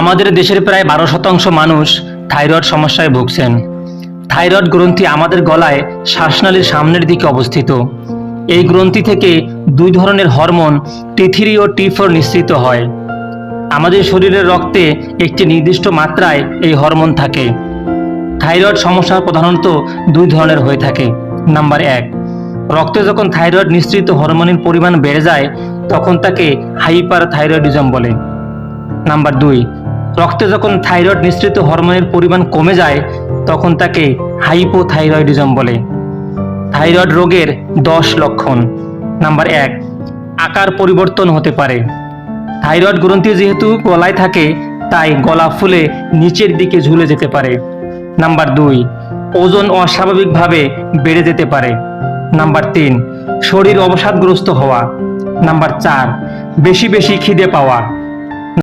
আমাদের দেশের প্রায় বারো শতাংশ মানুষ থাইরয়েড সমস্যায় ভুগছেন। থাইরয়েড গ্রন্থি আমাদের গলায় শ্বাসনালীর সামনের দিকে অবস্থিত। এই গ্রন্থি থেকে দুই ধরনের হরমোন, টি থ্রি ও টি ফোর নিঃসৃত হয়। আমাদের শরীরের রক্তে একটি নির্দিষ্ট মাত্রায় এই হরমোন থাকে। থাইরয়েড সমস্যা প্রধানত দুই ধরনের হয়ে থাকে। নাম্বার এক, রক্তে যখন থাইরয়েড নিঃসৃত হরমোনের পরিমাণ বেড়ে যায়, তখন তাকে হাইপার থাইরয়েডিজম বলে। নাম্বার দুই রক্তে যখন থাইরয়েড নিঃসৃত হরমোনের পরিমাণ কমে যায়, তখন তাকে হাইপোথাইরয়েডিজম বলে। থাইরয়েড রোগের দশ লক্ষণ। নাম্বার এক, আকার পরিবর্তন হতে পারে। থাইরয়েড গ্রন্থি যেহেতু গলায় থাকে, তাই গলা ফুলে নিচের দিকে ঝুলে যেতে পারে। নাম্বার দুই, ওজন অস্বাভাবিকভাবে বেড়ে যেতে পারে। নাম্বার তিন, শরীর অবসাদগ্রস্ত হওয়া। নাম্বার চার, বেশি বেশি খিদে পাওয়া।